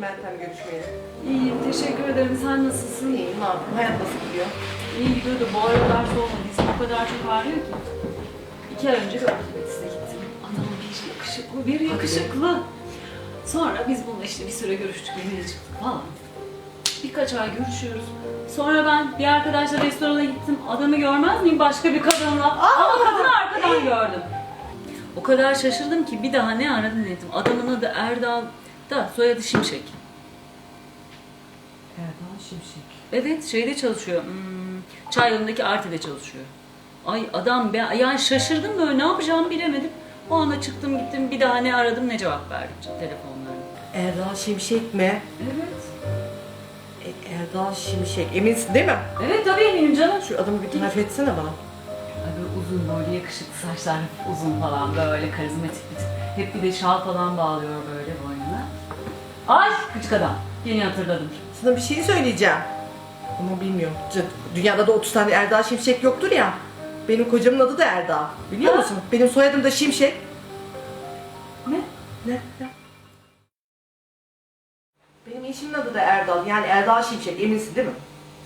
Meltem görüşmeye? İyiyim, teşekkür ederim. Sen nasılsın? İyiyim, yapayım? Hayat nasıl gidiyor? İyi gidiyor da bu aralar soğumadı. Dizim o kadar çok ağrıyor ki. İki ay önce bir ortopediste gittim. Adam bir yakışıklı, bir yakışıklı. Sonra biz bununla işte bir süre görüştük, yemeğe çıktık falan. Birkaç ay görüşüyoruz. Sonra ben bir arkadaşla restorana gittim. Adamı görmez miyim başka bir kadınla? Ama kadını arkadan gördüm. O kadar şaşırdım ki bir daha ne aradım dedim. Adamın adı Erdal da soyadı Şimşek. Erdal Şimşek. Evet şeyde çalışıyor. Hmm, çay yolundaki Arte'de çalışıyor. Ay adam ben yani şaşırdım böyle ne yapacağımı bilemedim. O anda çıktım gittim bir daha ne aradım ne cevap verdim telefonlarına. Erdal Şimşek mi? Evet. E, Erdal Şimşek. Eminsin değil mi? Evet tabii eminim canım. Şu adamı bir tarif etsene bana. Böyle uzun böyle yakışıklı saçlar uzun falan böyle karizmatik bir tip. Hep bir de şal falan bağlıyor böyle boynuna. Ay küçük adam. Yeni hatırladım. Sana bir şey söyleyeceğim. Ama bilmiyorum. C- Dünyada da 30 tane Erdal Şimşek yoktur ya. Benim kocamın adı da Erdal. Biliyor Ha? musun? Benim soyadım da Şimşek. Ne? Ne? Ne? Benim eşimin adı da Erdal. Yani Erdal Şimşek. Eminsin değil mi?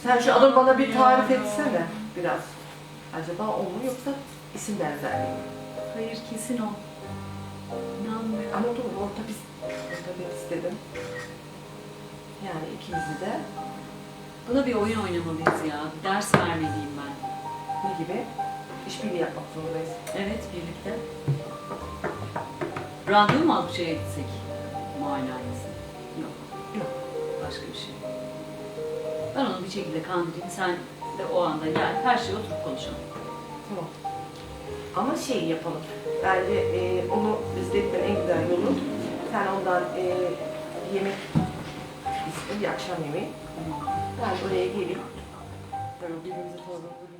Sen şu adamı bana bir tarif etsene biraz. Acaba o mu yoksa isim benzerliği mi? Hayır kesin o. İnanmıyorum. Ama doğru ortopedist, ortopedist dedim. Yani ikimizi de Buna bir oyun oynamalıyız ya. Ders vermeliyim ben. ne gibi? İşbirliği yapmak zorundayız. Evet, birlikte. Randevu mu alıp şeye gitsek? Muayenehanesine. Yok, Yok. başka bir şey. Ben onu bir şekilde kandırayım, sen de o anda gel, her şeyi oturup konuşalım. Tamam. Ama şey yapalım. Bence e, onu izletmenin en güzel yolu sen ondan e, yemek iste, bir akşam yemeği. Ben oraya gelip böyle birbirimizi sorduğumuzu